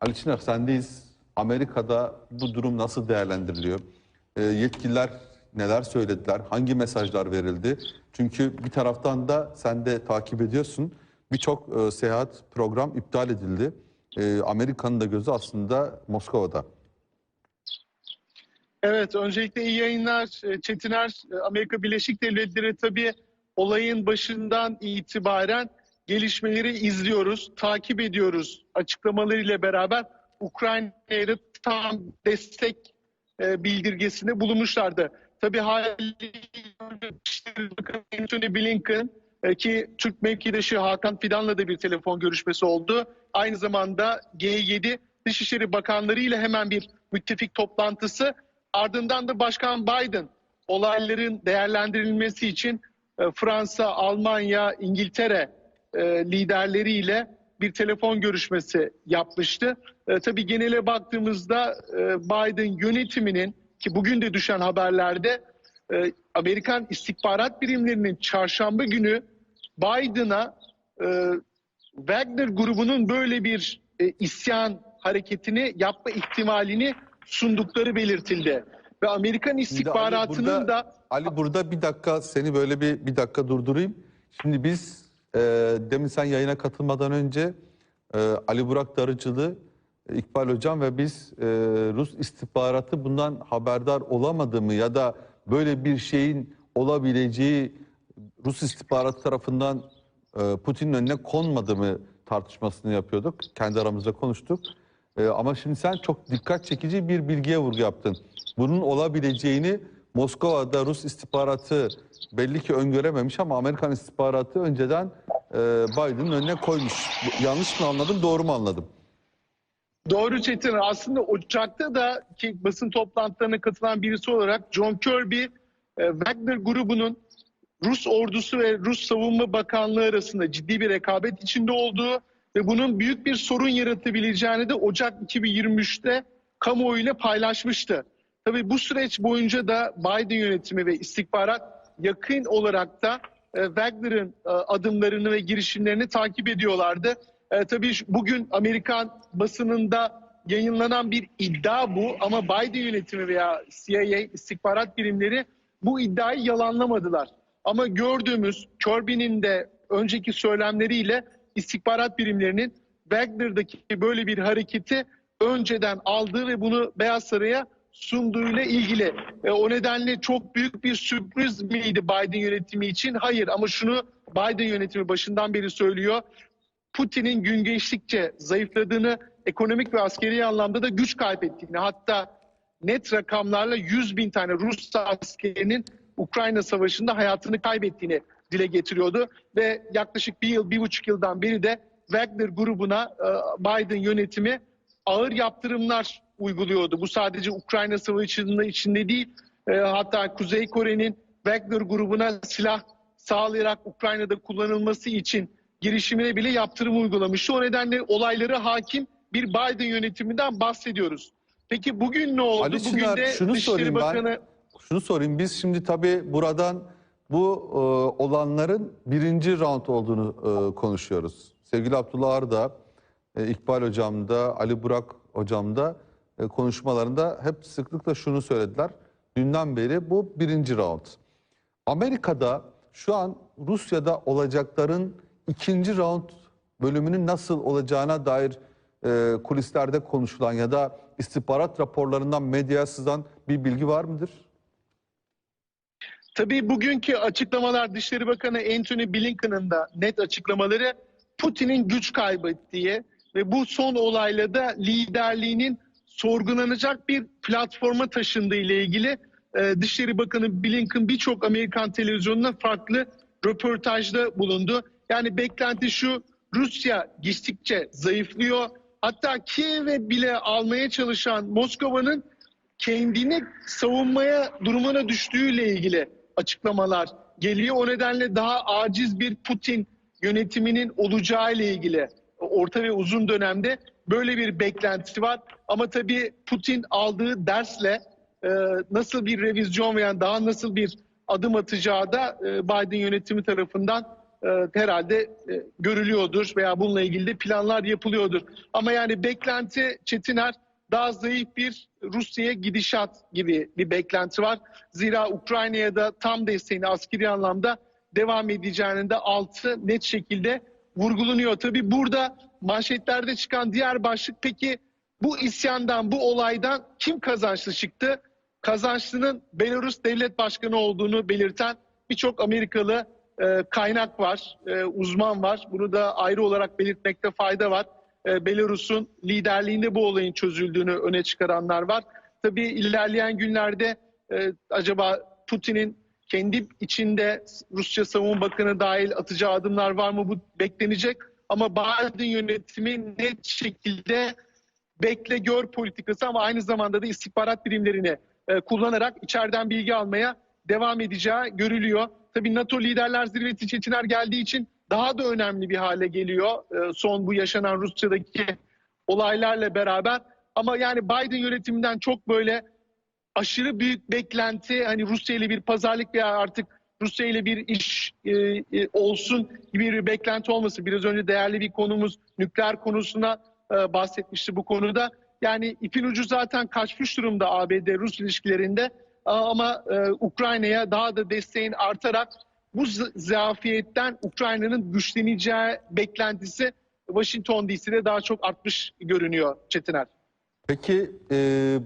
Ali Çınar sendeyiz. Amerika'da bu durum nasıl değerlendiriliyor? Ee, yetkililer neler söylediler? Hangi mesajlar verildi? Çünkü bir taraftan da sen de takip ediyorsun. Birçok e, seyahat program iptal edildi. Ee, Amerika'nın da gözü aslında Moskova'da. Evet, öncelikle iyi yayınlar e, Çetiner. E, Amerika Birleşik Devletleri tabii olayın başından itibaren gelişmeleri izliyoruz, takip ediyoruz. Açıklamalarıyla beraber Ukrayna'ya da tam destek e, bildirgesinde bulunmuşlardı. Tabii haliyle Blinken e, ki Türk mevkidaşı Hakan Fidan'la da bir telefon görüşmesi oldu. Aynı zamanda G7 Dışişleri Bakanları ile hemen bir müttefik toplantısı. Ardından da Başkan Biden olayların değerlendirilmesi için e, Fransa, Almanya, İngiltere e, liderleriyle bir telefon görüşmesi yapmıştı. E, tabii genele baktığımızda e, Biden yönetiminin ki bugün de düşen haberlerde e, Amerikan istihbarat birimlerinin çarşamba günü Biden'a e, Wagner grubunun böyle bir e, isyan hareketini yapma ihtimalini sundukları belirtildi. Ve Amerikan Şimdi Ali istihbaratının burada- da Ali burada bir dakika seni böyle bir bir dakika durdurayım. Şimdi biz e, demin sen yayına katılmadan önce e, Ali Burak Darıcılı, e, İkbal Hocam ve biz e, Rus istihbaratı bundan haberdar olamadı mı ya da böyle bir şeyin olabileceği Rus istihbaratı tarafından e, Putin'in önüne konmadı mı tartışmasını yapıyorduk. Kendi aramızda konuştuk. E, ama şimdi sen çok dikkat çekici bir bilgiye vurgu yaptın. Bunun olabileceğini Moskova'da Rus istihbaratı belli ki öngörememiş ama Amerikan istihbaratı önceden e, Biden'ın önüne koymuş. Yanlış mı anladım, doğru mu anladım? Doğru Çetin. Aslında Ocak'ta da ki basın toplantılarına katılan birisi olarak John Kirby, e, Wagner grubunun Rus ordusu ve Rus Savunma Bakanlığı arasında ciddi bir rekabet içinde olduğu ve bunun büyük bir sorun yaratabileceğini de Ocak 2023'te kamuoyuyla paylaşmıştı. Tabii bu süreç boyunca da Biden yönetimi ve istihbarat yakın olarak da e, Wagner'ın e, adımlarını ve girişimlerini takip ediyorlardı. E, tabii bugün Amerikan basınında yayınlanan bir iddia bu ama Biden yönetimi veya CIA istihbarat birimleri bu iddiayı yalanlamadılar. Ama gördüğümüz Kirby'nin de önceki söylemleriyle istihbarat birimlerinin Wagner'daki böyle bir hareketi önceden aldığı ve bunu Beyaz Saray'a sunduğuyla ilgili. E, o nedenle çok büyük bir sürpriz miydi Biden yönetimi için? Hayır ama şunu Biden yönetimi başından beri söylüyor. Putin'in gün geçtikçe zayıfladığını, ekonomik ve askeri anlamda da güç kaybettiğini, hatta net rakamlarla 100 bin tane Rus askerinin Ukrayna Savaşı'nda hayatını kaybettiğini dile getiriyordu. Ve yaklaşık bir yıl, bir buçuk yıldan beri de Wagner grubuna e, Biden yönetimi ağır yaptırımlar uyguluyordu. Bu sadece Ukrayna Savaşı'nın içinde değil, e, hatta Kuzey Kore'nin Wagner grubuna silah sağlayarak Ukrayna'da kullanılması için girişimine bile yaptırım uygulamıştı. O nedenle olaylara hakim bir Biden yönetiminden bahsediyoruz. Peki bugün ne oldu? Ali bugün Çınar, de şunu Dışişleri sorayım ben. Bakanı Şunu sorayım, biz şimdi tabii buradan bu e, olanların birinci round olduğunu e, konuşuyoruz. Sevgili Abdullah Arda, e, İkbal Hocam da, Ali Burak Hocam da konuşmalarında hep sıklıkla şunu söylediler. Dünden beri bu birinci round. Amerika'da şu an Rusya'da olacakların ikinci round bölümünün nasıl olacağına dair e, kulislerde konuşulan ya da istihbarat raporlarından medyaya sızan bir bilgi var mıdır? Tabii bugünkü açıklamalar Dışişleri Bakanı Anthony Blinken'ın da net açıklamaları Putin'in güç kaybettiği ve bu son olayla da liderliğinin sorgulanacak bir platforma taşındığı ile ilgili e, Dışişleri Bakanı Blinken birçok Amerikan televizyonuna farklı röportajda bulundu. Yani beklenti şu Rusya gittikçe zayıflıyor. Hatta Kiev'e bile almaya çalışan Moskova'nın kendini savunmaya durumuna düştüğüyle ilgili açıklamalar geliyor. O nedenle daha aciz bir Putin yönetiminin olacağı ile ilgili orta ve uzun dönemde böyle bir beklentisi var. Ama tabii Putin aldığı dersle e, nasıl bir revizyon veya daha nasıl bir adım atacağı da e, Biden yönetimi tarafından e, herhalde e, görülüyordur veya bununla ilgili de planlar yapılıyordur. Ama yani beklenti Çetiner daha zayıf bir Rusya'ya gidişat gibi bir beklenti var. Zira Ukrayna'ya da tam desteğini askeri anlamda devam edeceğinin de altı net şekilde vurgulanıyor. Tabii burada manşetlerde çıkan diğer başlık peki bu isyandan, bu olaydan kim kazançlı çıktı? Kazançlının Belarus Devlet Başkanı olduğunu belirten birçok Amerikalı e, kaynak var, e, uzman var. Bunu da ayrı olarak belirtmekte fayda var. E, Belarus'un liderliğinde bu olayın çözüldüğünü öne çıkaranlar var. Tabii ilerleyen günlerde e, acaba Putin'in kendi içinde Rusya Savunma Bakanı dahil atacağı adımlar var mı bu beklenecek. Ama Biden yönetimi net şekilde bekle gör politikası ama aynı zamanda da istihbarat birimlerini e, kullanarak içeriden bilgi almaya devam edeceği görülüyor. Tabii NATO liderler zirvesi Çetiner geldiği için daha da önemli bir hale geliyor e, son bu yaşanan Rusya'daki olaylarla beraber. Ama yani Biden yönetiminden çok böyle aşırı büyük beklenti hani Rusya ile bir pazarlık veya artık Rusya ile bir iş e, e, olsun gibi bir beklenti olması. Biraz önce değerli bir konumuz nükleer konusuna e, bahsetmişti bu konuda. Yani ipin ucu zaten kaçmış durumda ABD-Rus ilişkilerinde ama e, Ukrayna'ya daha da desteğin artarak bu zafiyetten Ukrayna'nın güçleneceği beklentisi Washington DC'de daha çok artmış görünüyor Çetiner. Peki e,